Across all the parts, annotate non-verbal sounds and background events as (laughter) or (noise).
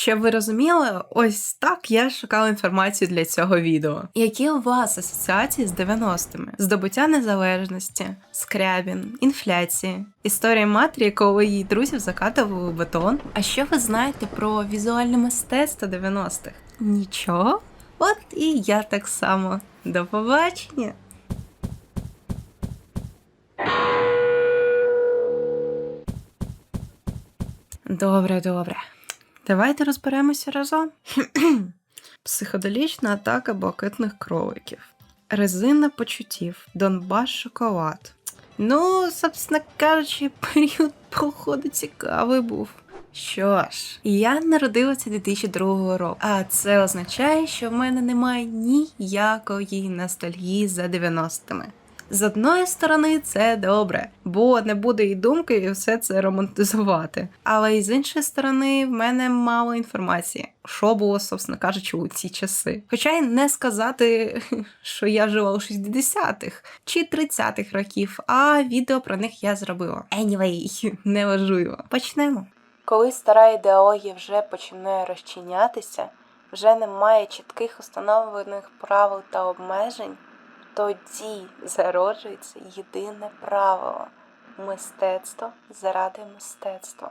Щоб ви розуміли, ось так я шукала інформацію для цього відео. Які у вас асоціації з 90-ми? Здобуття незалежності, скрябін, інфляції, історія матері, коли її друзів закатували у бетон. А що ви знаєте про візуальне мистецтво 90-х? Нічого? От і я так само. До побачення! Добре, добре. Давайте розберемося разом. (clears throat) Психоделічна атака блакитних кроликів. Резина почуттів. Донбас шоколад. Ну, собственно кажучи, (laughs) період походу цікавий був. Що ж, я народилася 2002 року, а це означає, що в мене немає ніякої ностальгії за 90-ми. З одної сторони, це добре, бо не буде і думки і все це романтизувати. Але і з іншої сторони, в мене мало інформації, що було, собственно кажучи, у ці часи. Хоча й не сказати, (laughs) що я жила у 60-х чи 30-х років, а відео про них я зробила. Anyway, (laughs) неважливо. Почнемо. Коли стара ідеологія вже починає розчинятися, вже немає чітких установлених правил та обмежень. Тоді зароджується єдине правило мистецтво заради мистецтва.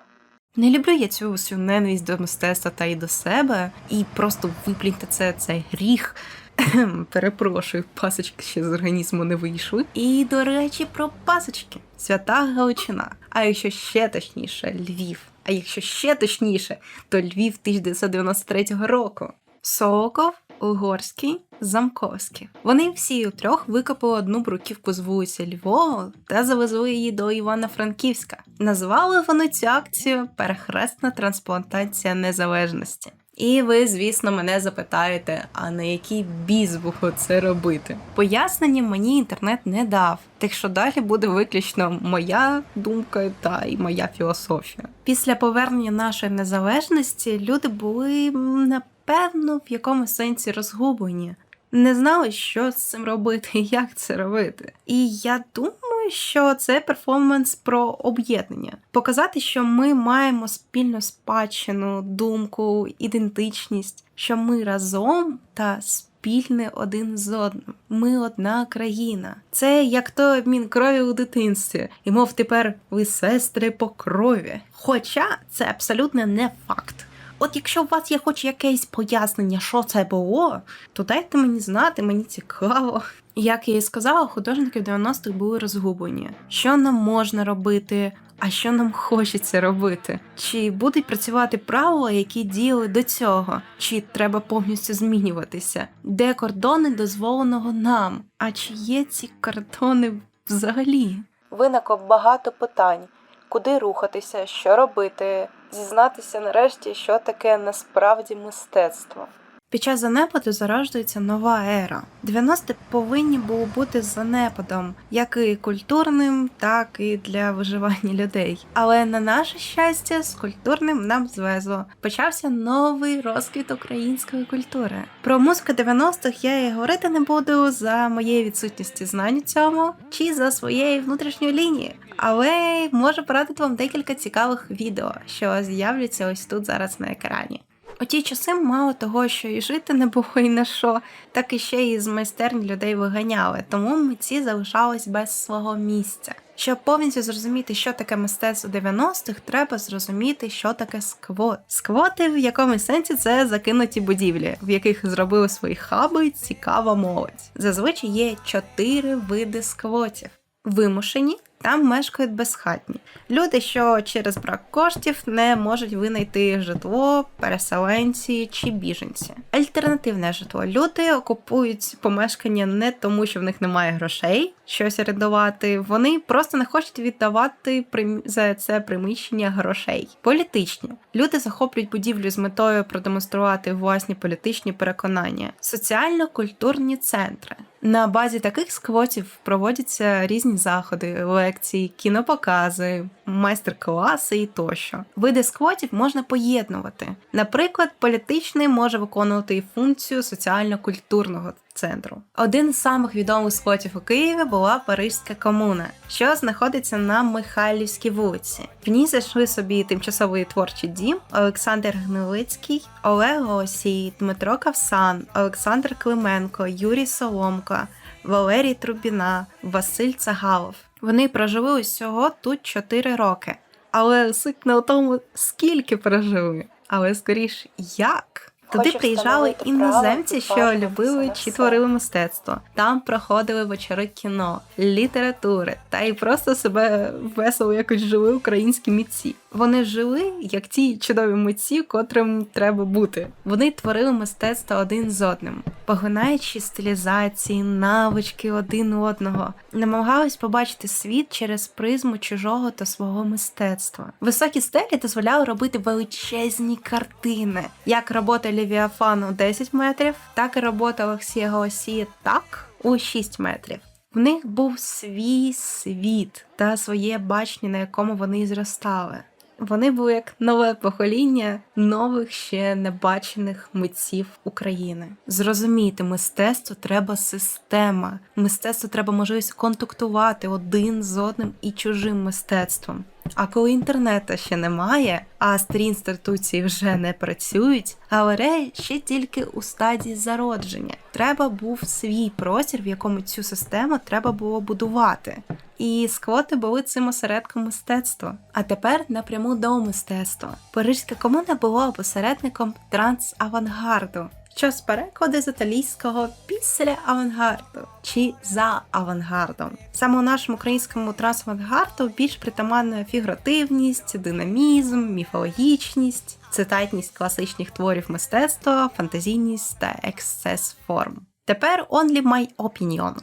Не люблю я цю всю ненависть до мистецтва та й до себе, і просто випліньте це цей гріх. (laughs) Перепрошую, пасочки ще з організму не вийшли. І, до речі, про пасочки. Свята Галичина. А якщо ще точніше, Львів. А якщо ще точніше, то Львів 1993 року. Соков, Угорський, Замковський. Вони всі у трьох викопали одну бруківку з вулиці Львова та завезли її до Івано-Франківська. Назвали вони цю акцію Перехресна трансплантація незалежності. І ви, звісно, мене запитаєте, а на який біс було це робити? Пояснення мені інтернет не дав, так що далі буде виключно моя думка та й моя філософія. Після повернення нашої незалежності люди були м, напевно в якомусь сенсі розгублені. Не знали, що з цим робити і (laughs) як це робити. І я думаю, що це перформанс про об'єднання, показати, що ми маємо спільну спадщину, думку, ідентичність, що ми разом та спільне один з одним. Ми одна країна. Це як той обмін крові у дитинстві, і мов тепер ви сестри по крові. Хоча це абсолютно не факт. От якщо у вас є хоч якесь пояснення, що це було, то дайте мені знати, мені цікаво. Як я і сказала, художники в 90-х були розгублені. Що нам можна робити, а що нам хочеться робити? Чи будуть працювати правила, які діяли до цього? Чи треба повністю змінюватися? Де кордони дозволеного нам? А чи є ці кордони взагалі? Виникло багато питань куди рухатися, що робити, зізнатися нарешті, що таке насправді мистецтво. Під час занепаду зароджується нова ера. 90-ті повинні були бути занепадом, як і культурним, так і для виживання людей. Але на наше щастя, з культурним нам звезло. Почався новий розквіт української культури. Про музику 90-х я і говорити не буду за моєї відсутності знань у цьому чи за своєї внутрішньої лінії. Але можу порадити вам декілька цікавих відео, що з'являться ось тут зараз на екрані. У ті часи мало того, що і жити не було і на що, так і ще і з майстерні людей виганяли, тому митці залишались без свого місця. Щоб повністю зрозуміти, що таке мистецтво 90-х, треба зрозуміти, що таке сквот. Сквоти в якомусь сенсі це закинуті будівлі, в яких зробили свої хаби цікава молодь. Зазвичай є чотири види сквотів: вимушені. Там мешкають безхатні люди, що через брак коштів не можуть винайти житло, переселенці чи біженці. Альтернативне житло. Люди окупують помешкання не тому, що в них немає грошей щось орендувати. Вони просто не хочуть віддавати за це приміщення грошей. Політичні люди захоплюють будівлю з метою продемонструвати власні політичні переконання, соціально-культурні центри. На базі таких сквотів проводяться різні заходи, лекції, кінопокази, майстер-класи і тощо. Види сквотів можна поєднувати. Наприклад, політичний може виконувати і функцію соціально-культурного центру. Один з самих відомих сквотів у Києві була Парижська комуна, що знаходиться на Михайлівській вулиці. В ній зайшли собі тимчасовий творчий дім Олександр Гнилицький, Олег Голосій, Дмитро Кавсан, Олександр Клименко, Юрій Соломко, Валерій Трубіна, Василь Цагалов. Вони прожили усього тут 4 роки. Але суть не у тому, скільки прожили, але скоріш як. Туди приїжджали іноземці, що любили чи творили мистецтво. Там проходили вечори кіно, літератури та й просто себе весело якось жили українські митці. Вони жили як ті чудові митці, котрим треба бути. Вони творили мистецтво один з одним, поглинаючи стилізації, навички один одного, намагались побачити світ через призму чужого та свого мистецтва. Високі стелі дозволяли робити величезні картини, як робота Левіафану 10 метрів, так і робота Олексія Голосія так у 6 метрів. В них був свій світ та своє бачення, на якому вони зростали. Вони були як нове покоління нових ще небачених митців України. Зрозуміти, мистецтво треба система. Мистецтво треба можливість контактувати один з одним і чужим мистецтвом. А коли інтернету ще немає, а старі інституції вже не працюють, галерея ще тільки у стадії зародження. Треба був свій простір, в якому цю систему треба було будувати. І сквоти були цим осередком мистецтва. А тепер напряму до мистецтва. Парижська комуна була посередником трансавангарду, що переклади з італійського після авангарду чи за авангардом. Саме у нашому українському трансавангарду більш притаманна фігуративність, динамізм, міфологічність, цитатність класичних творів мистецтва, фантазійність та ексцес форм. Тепер only my opinion.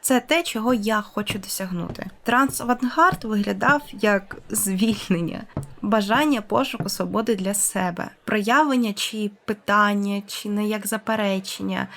Це те, чого я хочу досягнути. Трансавангард виглядав як звільнення, бажання пошуку свободи для себе, проявлення чи питання, чи не як заперечення,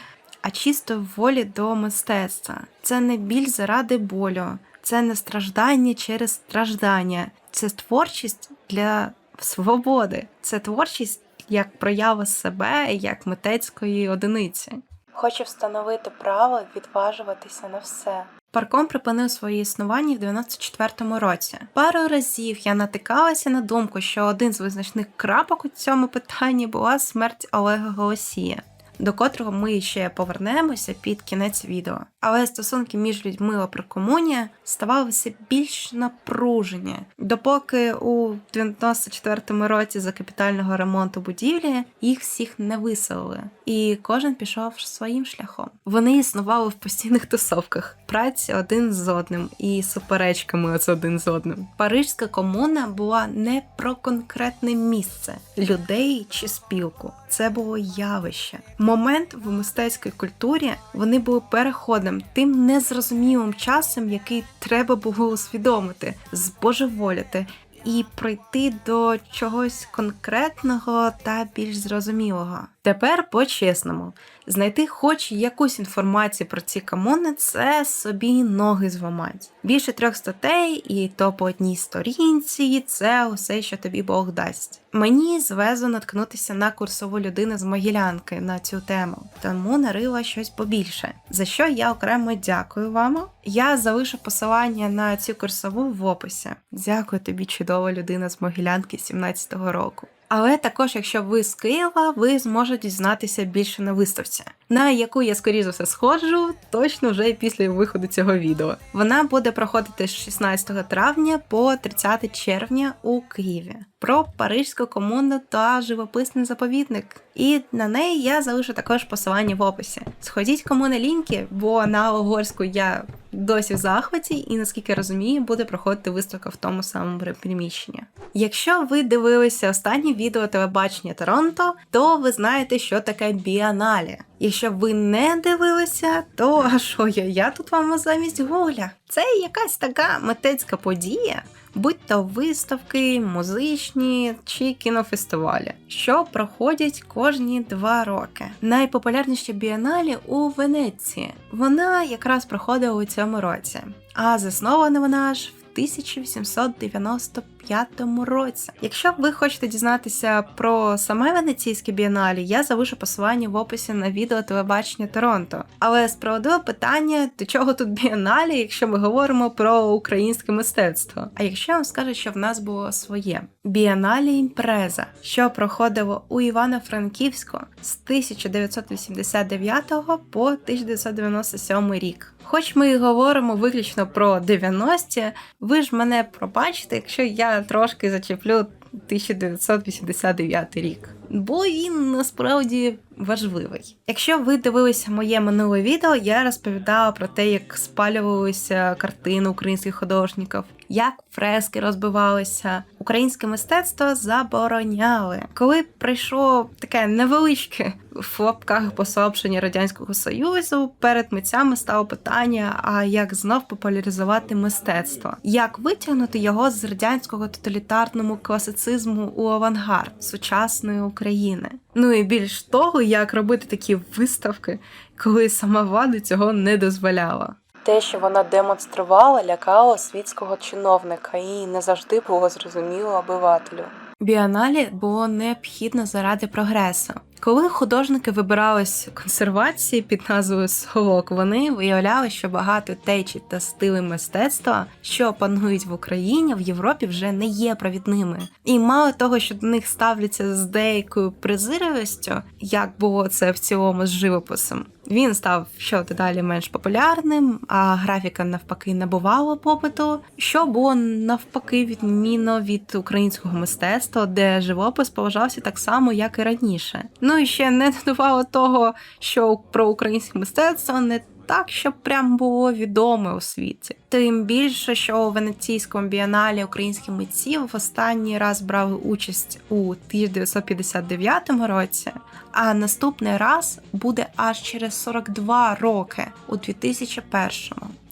а чисто волі до мистецтва. Це не біль заради болю, це не страждання через страждання, це творчість для свободи, це творчість як проява себе, як митецької одиниці. Хочу встановити право відважуватися на все. Парком припинив своє існування в 94-му році. Пару разів я натикалася на думку, що один з визначних крапок у цьому питанні була смерть Олега Голосія, до котрого ми ще повернемося під кінець відео. Але стосунки між людьми при комуні ставалися більш напружені, допоки у 94-му році за капітального ремонту будівлі їх всіх не виселили, і кожен пішов своїм шляхом. Вони існували в постійних тусовках, праці один з одним і суперечками оце один з одним. Парижська комуна була не про конкретне місце людей чи спілку. Це було явище. Момент в мистецькій культурі вони були переходом, тим незрозумілим часом, який треба було усвідомити, збожеволіти і прийти до чогось конкретного та більш зрозумілого. Тепер по-чесному, знайти хоч якусь інформацію про ці комуни це собі ноги зламать. Більше трьох статей, і то по одній сторінці це усе, що тобі Бог дасть. Мені звезло наткнутися на курсову людину з Могилянки на цю тему, тому нарила щось побільше. За що я окремо дякую вам. Я залишу посилання на цю курсову в описі. Дякую тобі, чудова людина з Могилянки 17-го року. Але також, якщо ви з Києва, ви зможете дізнатися більше на виставці, на яку я скоріше все сходжу, точно вже після виходу цього відео. Вона буде проходити з 16 травня по 30 червня у Києві про Парижську комуну та живописний заповідник. І на неї я залишу також посилання в описі. Сходіть кому на лінки, бо на угорську я досі в захваті, і наскільки я розумію, буде проходити виставка в тому самому приміщенні. Якщо ви дивилися останнє відео телебачення Торонто, то ви знаєте, що таке біаналі. Якщо ви не дивилися, то а що я? Я тут вам замість гугля. Це якась така митецька подія, будь то виставки, музичні чи кінофестивалі, що проходять кожні два роки. Найпопулярніша біаналі у Венеції. Вона якраз проходила у цьому році, а заснована вона ж 1895 році. Якщо ви хочете дізнатися про саме Венеційське бієналі, я залишу посилання в описі на відео телебачення Торонто. Але справедливе питання, до чого тут бієналі, якщо ми говоримо про українське мистецтво? А якщо я вам скажу, що в нас було своє бієналі імпреза, що проходило у Івано-Франківську з 1989 по 1997 рік. Хоч ми і говоримо виключно про 90-ті, ви ж мене пробачите, якщо я трошки зачеплю 1989 рік. Бо він насправді важливий. Якщо ви дивилися моє минуле відео, я розповідала про те, як спалювалися картини українських художників, як фрески розбивалися, українське мистецтво забороняли. Коли прийшло таке невеличке в лапках послабшення радянського союзу, перед митцями стало питання: а як знов популяризувати мистецтво, як витягнути його з радянського тоталітарному класицизму у авангард сучасної України. Ну і більш того, як робити такі виставки, коли сама влада цього не дозволяла. Те, що вона демонструвала, лякало світського чиновника і не завжди було зрозуміло обивателю. Біаналі було необхідно заради прогресу. Коли художники вибирались консервації під назвою Совок, вони виявляли, що багато течій та стилей мистецтва, що панують в Україні, в Європі вже не є провідними. І мало того, що до них ставляться з деякою презирливістю, як було це в цілому з живописом. Він став що дедалі менш популярним, а графіка навпаки набувала попиту, що було навпаки відмінно від українського мистецтва, де живопис поважався так само, як і раніше. Ну і ще не додавало того, що про українське мистецтво не так, щоб прям було відоме у світі. Тим більше, що у Венеційському бієналі українські митці в останній раз брали участь у 1959 році, а наступний раз буде аж через 42 роки у 2001.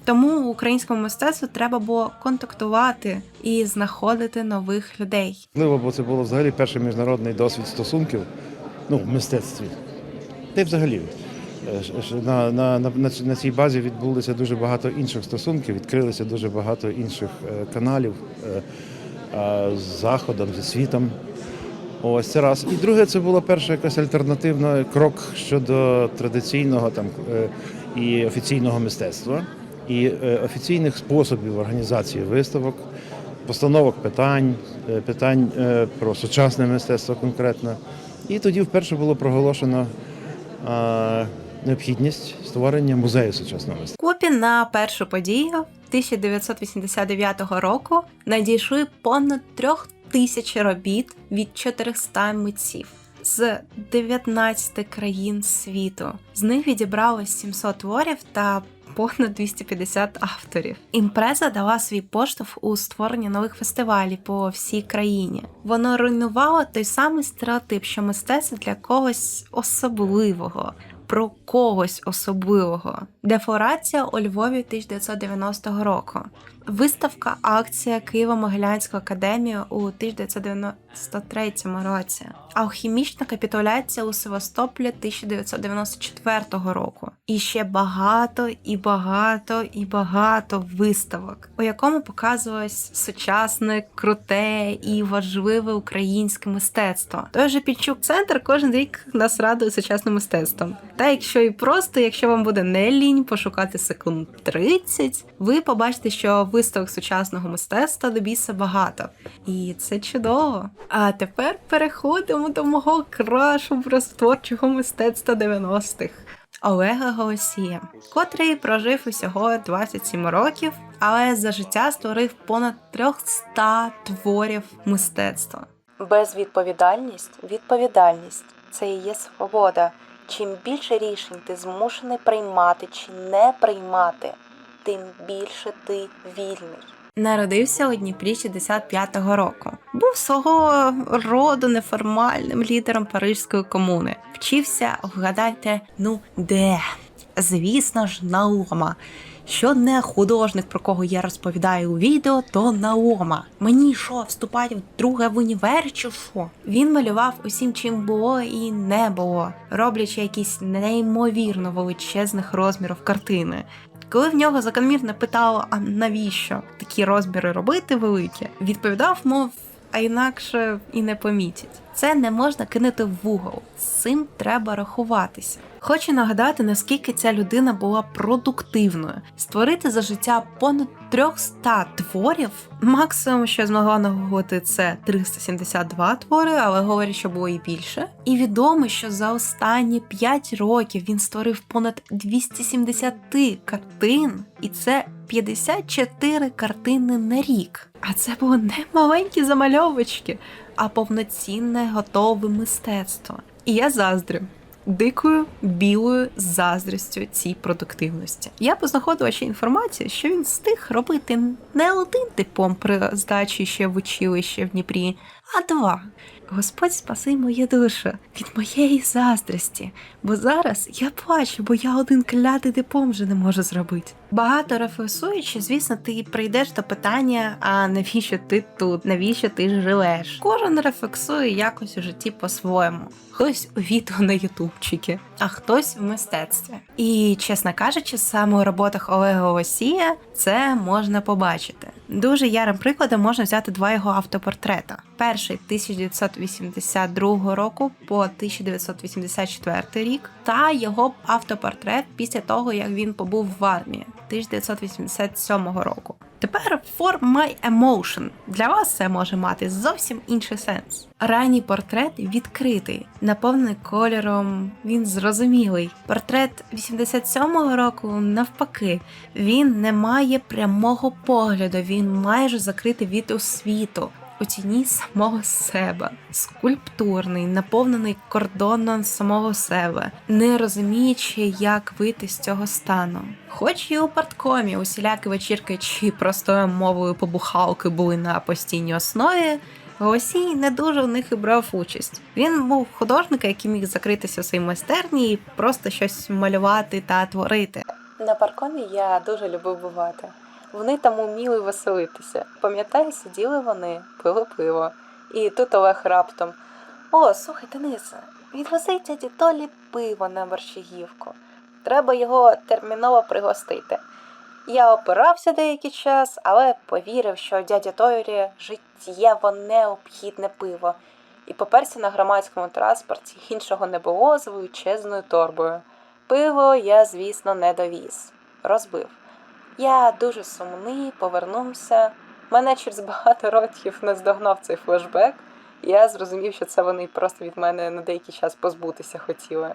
Тому українському мистецтву треба було контактувати і знаходити нових людей. Можливо, бо це було взагалі перший міжнародний досвід стосунків ну, в мистецтві. Та й взагалі. Е, На, на, на, на цій базі відбулося дуже багато інших стосунків, відкрилося дуже багато інших е, каналів е, з Заходом, зі світом. Ось це раз. І друге, це була перша якась альтернативна крок щодо традиційного там і офіційного мистецтва, і офіційних способів організації виставок, постановок питань, питань про сучасне мистецтво конкретно. І тоді вперше було проголошено необхідність створення музею сучасного мистецтва. Купі на першу подію 1989 року надійшли понад трьох тисяч робіт від 400 митців з 19 країн світу. З них відібрали 700 творів та понад 250 авторів. Імпреза дала свій поштовх у створенні нових фестивалів по всій країні. Воно руйнувало той самий стереотип, що мистецтво для когось особливого про когось особливого. Дефорація у Львові 1990 року. Виставка акція Києво-Могилянської академії у 1993 році. Алхімічна капітуляція у Севастополі 1994 року. І ще багато і багато і багато виставок, у якому показувалось сучасне, круте і важливе українське мистецтво. Той же Пінчук центр кожен рік нас радує сучасним мистецтвом. Та якщо і просто, якщо вам буде не лінь пошукати секунд 30, ви побачите, що виставок сучасного мистецтва до біса багато. І це чудово. А тепер переходимо до мого крашу творчого мистецтва 90-х. Олега Голосія, котрий прожив усього 27 років, але за життя створив понад 300 творів мистецтва. Безвідповідальність відповідальність це і є свобода. Чим більше рішень ти змушений приймати чи не приймати, тим більше ти вільний. Народився у Дніпрі 65-го року. Був свого роду неформальним лідером Парижської комуни. Вчився, вгадайте, ну де? Звісно ж, Наома. Що не художник, про кого я розповідаю у відео, то Наома. Мені що, вступати вдруге в універ чи що? Він малював усім, чим було і не було, роблячи якісь неймовірно величезних розмірів картини. Коли в нього закономірно питало, а навіщо такі розміри робити великі, відповідав, мов, а інакше і не помітять. Це не можна кинути в угол. З цим треба рахуватися. Хочу нагадати, наскільки ця людина була продуктивною. Створити за життя понад 300 творів. Максимум, що змогла нагуглити, це 372 твори, але говорять, що було і більше. І відомо, що за останні 5 років він створив понад 270 картин, і це 54 картини на рік. А це було не маленькі замальовочки, а повноцінне готове мистецтво. І я заздрю. Дикою білою заздрістю цій продуктивності. Я познаходила ще інформацію, що він встиг робити не один диплом при здачі ще в училище в Дніпрі, а два. Господь спаси моє душу від моєї заздрості, бо зараз я плачу, бо я один клятий диплом вже не можу зробити. Багато рефлексуючи, звісно, ти прийдеш до питання: а навіщо ти тут? Навіщо ти живеш? Кожен рефлексує якось у житті по-своєму. Хтось у відео на ютубчики, а хтось в мистецтві. І, чесно кажучи, саме у роботах Олега Осія це можна побачити. Дуже ярим прикладом можна взяти два його автопортрета. Перший 1982 року по 1984 рік, та його автопортрет після того, як він побув в армії 1987 року. Тепер For My Emotion. Для вас це може мати зовсім інший сенс. Ранній портрет відкритий, наповнений кольором, він зрозумілий. Портрет 87-го року, навпаки, він не має прямого погляду, він майже закритий від освіту. У тіні самого себе, скульптурний, наповнений кордоном самого себе, не розуміючи, як вийти з цього стану. Хоч і у парткомі усілякі вечірки чи простою мовою побухалки були на постійній основі, Голосій не дуже в них і брав участь. Він був художником, який міг закритися в своїй майстерні і просто щось малювати та творити. На паркомі я дуже любив бувати. Вони там уміли веселитися. Пам'ятаю, сиділи вони, пили пиво. І тут Олег раптом: О, слухай, Денисе, відвези дяді Толі пиво на борщагівку. Треба його терміново пригостити. Я опирався деякий час, але повірив, що дядя Толі життєво необхідне пиво, і поперся на громадському транспорті іншого не було з величезною торбою. Пиво я, звісно, не довіз, розбив. Я дуже сумний, повернувся. Мене через багато років наздогнав цей флешбек. Я зрозумів, що це вони просто від мене на деякий час позбутися хотіли.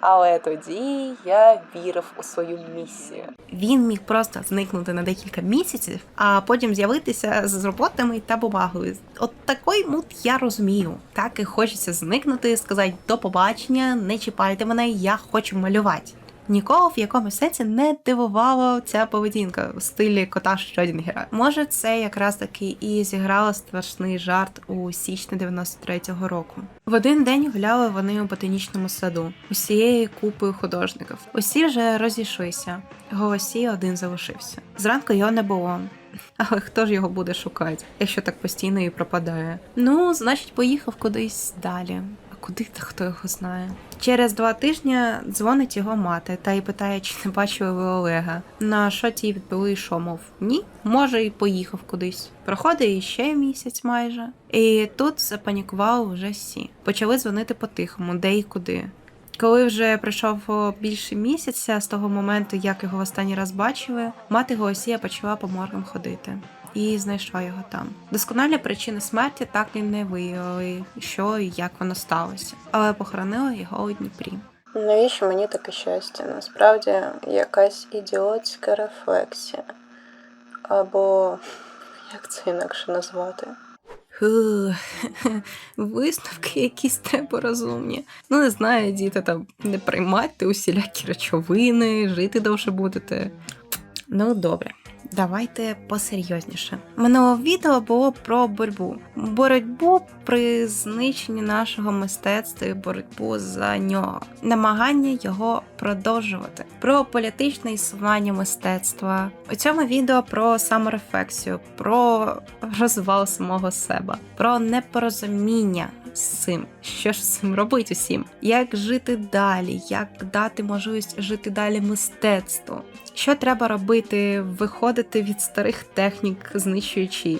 Але тоді я вірив у свою місію. Він міг просто зникнути на декілька місяців, а потім з'явитися з роботами та бумагою. От такий мут я розумію. Так і хочеться зникнути, сказати до побачення, не чіпайте мене, я хочу малювати. Нікого в якомусь сенсі не дивувала ця поведінка в стилі кота Шрёдінгера. Може, це якраз таки і зіграло страшний жарт у січні 93-го року. В один день гуляли вони у ботанічному саду усією купою художників. Усі вже розійшлися. Голосій один залишився. Зранку його не було. Але хто ж його буде шукати, якщо так постійно і пропадає? Ну, значить, поїхав кудись далі. Куди та хто його знає? Через два тижні дзвонить його мати та й питає, чи не бачили ви Олега. На що ті відповіли, що мов ні, може, і поїхав кудись. Проходить іще місяць майже. І тут запанікували вже всі. Почали дзвонити по-тихому, де і куди. Коли вже пройшов більше місяця з того моменту, як його в останній раз бачили, мати Голосія почала по моргам ходити. І знайшла його там. Досконалі причини смерті так і не виявили, що і як воно сталося, але похоронили його у Дніпрі. Навіщо мені таке щастя? Насправді якась ідіотська рефлексія. Або як це інакше назвати? (laughs) Висновки якісь треба розумні. Ну, не знаю, діти там не приймайте усілякі речовини, жити довше будете. Ну, добре. Давайте посерйозніше. Минуле відео було про боротьбу. Боротьбу при знищенні нашого мистецтва і боротьбу за нього, намагання його продовжувати. Про політичне існування мистецтва. У цьому відео про саморефлексію, про розвал самого себе, про непорозуміння з цим, що ж цим робити усім, як жити далі, як дати можливість жити далі мистецтву. Що треба робити, виходити від старих технік, знищуючи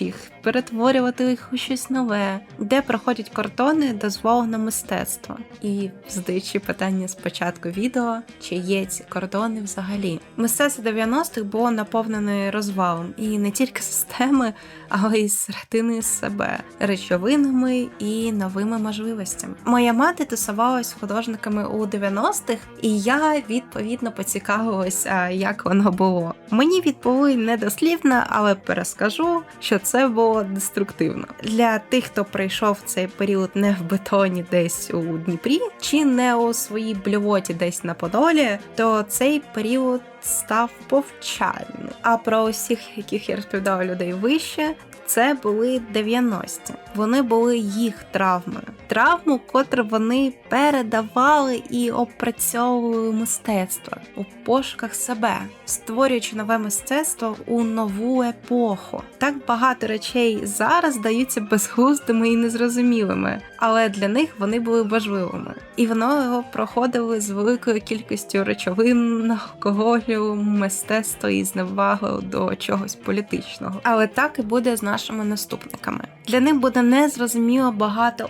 їх, перетворювати їх у щось нове, де проходять кордони дозволеного мистецтва. І здаючи питання з початку відео, чи є ці кордони взагалі. Мистецтво 90-х було наповнене розвалом і не тільки системи, але й середини себе, речовинами і новими можливостями. Моя мати тусувалась художниками у 90-х, і я відповідно поцікавилася, як воно було. Мені відповіли недослівно, але перескажу, що це було деструктивно. Для тих, хто прийшов цей період не в бетоні десь у Дніпрі, чи не у своїй блювоті десь на Подолі, то цей період став повчальним. А про усіх, яких я розповідала людей вище, це були 90-ті. Вони були їх травмою. Травму, котру вони передавали і опрацьовували мистецтво у пошуках себе, створюючи нове мистецтво у нову епоху. Так багато речей зараз здаються безглуздими і незрозумілими, але для них вони були важливими. І воно його проходили з великою кількістю речовин, алкоголю, мистецтва і зневагою до чогось політичного. Але так і буде з нашими наступниками. Для них буде незрозуміло багато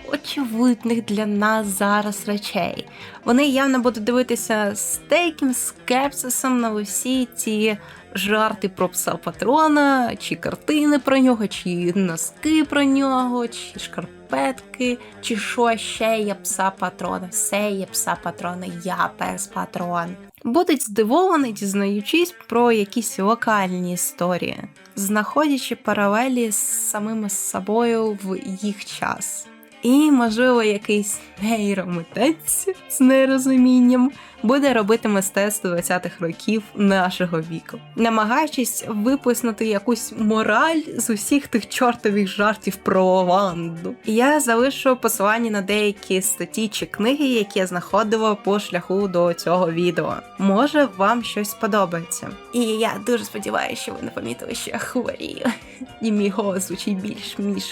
очевидних для нас зараз речей. Вони явно будуть дивитися з деяким скепсисом на усі ці жарти про пса патрона, чи картини про нього, чи носки про нього, чи шкарпетки, чи що ще є пса патрона. Все є пса патрона, я пес патрон. Будуть здивовані, дізнаючись про якісь локальні історії, знаходячи паралелі з самими собою в їх час. І, можливо, якийсь нейромитець з нерозумінням буде робити мистецтво 20-х років нашого віку, намагаючись виписнути якусь мораль з усіх тих чортових жартів про Ванду. Я залишу посилання на деякі статті чи книги, які я знаходила по шляху до цього відео. Може, вам щось сподобається. І я дуже сподіваюся, що ви не помітили, що я хворію, (laughs) і мій голос звучить більш ніж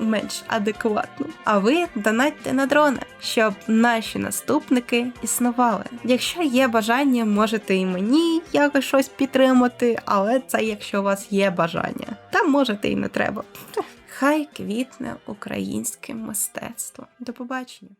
менш адекватно. А ви донатьте на дрони, щоб наші наступники існували. Якщо є бажання, можете і мені якось щось підтримати, але це якщо у вас є бажання. Там можете і не треба. Хай квітне українське мистецтво. До побачення.